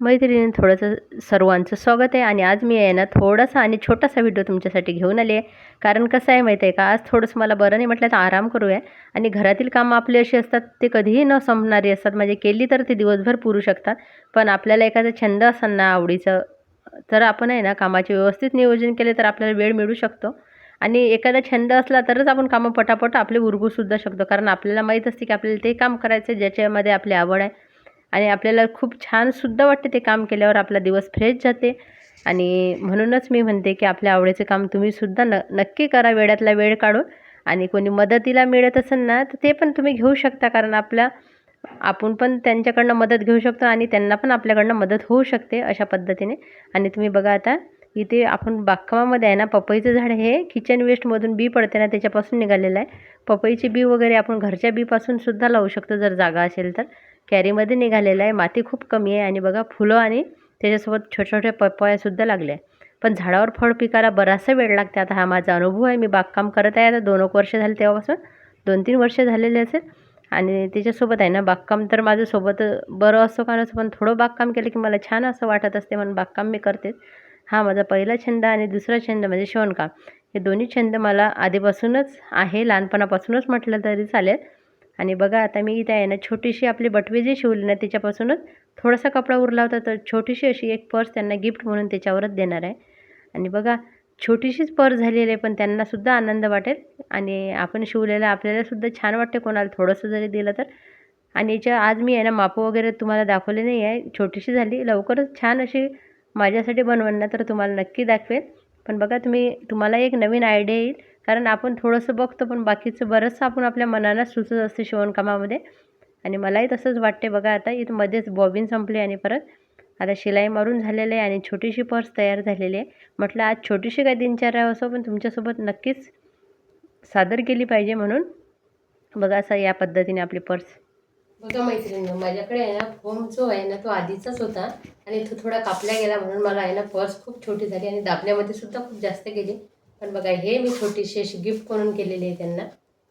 मैत्रिणी थोडंसं सर्वांचं स्वागत आहे आणि आज मी आहे ना थोडासा आणि छोटासा व्हिडिओ तुमच्यासाठी घेऊन आले आहे. कारण कसं आहे माहिती आहे का? आज थोडंसं मला बरं नाही म्हटलं तर आराम करूया. आणि घरातील कामं आपली अशी असतात ते कधीही न संपणारी असतात. म्हणजे केली तर ते दिवसभर पुरू शकतात. पण आपल्याला एखादा छंद असताना आवडीचं तर आपण आहे ना कामाचे व्यवस्थित नियोजन केले तर आपल्याला वेळ मिळू शकतो. आणि एखादा छंद असला तरच आपण कामं पटापट आपले उरगूसुद्धा शकतो. कारण आपल्याला माहीत असते की आपल्याला ते काम करायचं ज्याच्यामध्ये आपली आवड आहे. आणि आपल्याला खूप छानसुद्धा वाटते ते काम केल्यावर आपला दिवस फ्रेश जाते. आणि म्हणूनच मी म्हणते की आपल्या आवडीचे काम तुम्हीसुद्धा न नक्की करा वेळातला वेळ काढून. आणि कोणी मदतीला मिळत असेल ना तर ते पण तुम्ही घेऊ शकता कारण आपल्या आपण पण त्यांच्याकडनं मदत घेऊ शकतो आणि त्यांना पण आपल्याकडनं मदत होऊ शकते अशा पद्धतीने. आणि तुम्ही बघा आता इथे आपण बागकामामध्ये आहे ना पपईचं झाड हे किचन वेस्टमधून बी पडते ना त्याच्यापासून निघालेलं आहे. पपईची बी वगैरे आपण घरच्या बीपासून सुद्धा लावू शकतो जर जागा असेल तर. कॅरीमध्ये निघालेलं आहे. माती खूप कमी आहे आणि बघा फुलं आणि त्याच्यासोबत छोट्या छोट्या पपयासुद्धा लागल्या पण झाडावर फळ पिकायला बराचसा वेळ लागते. आता हा माझा अनुभव आहे. मी बागकाम करत आहे. आता दोन एक वर्ष झाले तेव्हापासून. दोन तीन वर्ष झालेले असेल. आणि त्याच्यासोबत आहे ना बागकाम तर माझं सोबत बरं असतो का नसो पण थोडं बागकाम केलं की मला छान असं वाटत असते. म्हणून बागकाम मी करतेच हा माझा पहिला छंद आणि दुसरा छंद म्हणजे शिवणकाम हे दोन्ही छंद मला आधीपासूनच आहे. लहानपणापासूनच म्हटलं तरी चालेल. आणि बघा आता मी इथे आहे ना छोटीशी आपली बटवी जी शिवली ना त्याच्यापासूनच थोडासा कपडा उरला होता तर छोटीशी अशी एक पर्स त्यांना गिफ्ट म्हणून त्याच्यावरच देणार आहे. आणि बघा छोटीशीच पर्स झालेली आहे पण त्यांनासुद्धा आनंद वाटेल. आणि आपण शिवलेलं आपल्यालासुद्धा छान वाटते कोणाला थोडंसं जरी दिलं तर. आणि याच्या आज मी आहे ना मापं वगैरे तुम्हाला दाखवले नाही आहे छोटीशी झाली लवकरच छान अशी माझ्यासाठी बनवणं तर तुम्हाला नक्की दाखवेल पण बघा तुम्ही तुम्हाला एक नवीन आयडिया येईल. कारण आपण थोडंसं बघतो पण बाकीचं बरंचसं आपण आपल्या मनाला सुचत असते शिवणकामामध्ये. आणि मलाही तसंच वाटते बघा आता इथं मध्येच बॉबिन संपली आणि परत आता शिलाई मारून झालेलं आहे आणि छोटीशी पर्स तयार झालेली आहे. म्हटलं आज छोटीशी काय दिनचर्या असो पण तुमच्यासोबत नक्कीच सादर केली पाहिजे म्हणून. बघा असं या पद्धतीने आपली पर्स बघा मैत्रिणी माझ्याकडे आहे ना फोम जो आहे ना तो आधीचाच होता. आणि तो थोडा कापला गेला म्हणून मला आहे ना पर्स खूप छोटी झाली आणि दाबण्यामध्ये सुद्धा खूप जास्त गेली. पण बघा हे मी छोटीशी अशी गिफ्ट म्हणून केलेली आहे त्यांना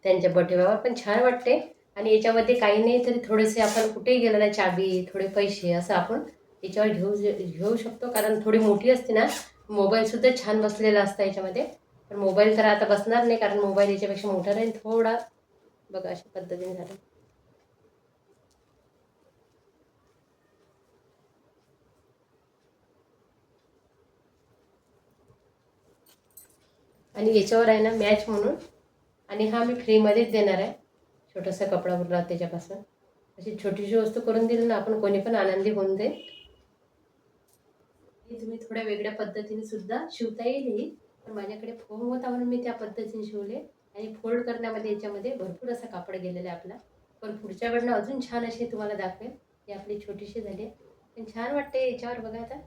त्यांच्या बटेवावर पण छान वाटते. आणि याच्यामध्ये काही नाही तरी थोडेसे आपण कुठेही गेलं ना चाबी थोडे पैसे असं आपण याच्यावर घेऊ घेऊ शकतो. कारण थोडी मोठी असते ना मोबाईलसुद्धा छान बसलेला असतं याच्यामध्ये. पण मोबाईल तर आता बसणार नाही कारण मोबाईल याच्यापेक्षा मोठा राहील थोडा बघा अशा पद्धतीने झालं. आणि याच्यावर आहे ना मॅच म्हणून. आणि हा मी फ्रीमध्येच देणार आहे. छोटासा कपडा उरला त्याच्यापासून. अशी छोटीशी वस्तू करून दिली ना आपण कोणी पण आनंदी होऊन जाईल. तुम्ही थोड्या वेगळ्या पद्धतीने सुद्धा शिवता येईल ही. पण माझ्याकडे फोम होता म्हणून मी त्या पद्धतीने शिवले. आणि फोल्ड करण्यामध्ये याच्यामध्ये भरपूर असा कापड गेलेला आहे आपला. पण पुढच्याकडनं अजून छान अशी तुम्हाला दाखवेल ही आपली छोटीशी झाली आहे. पण छान वाटते याच्यावर बघा आता.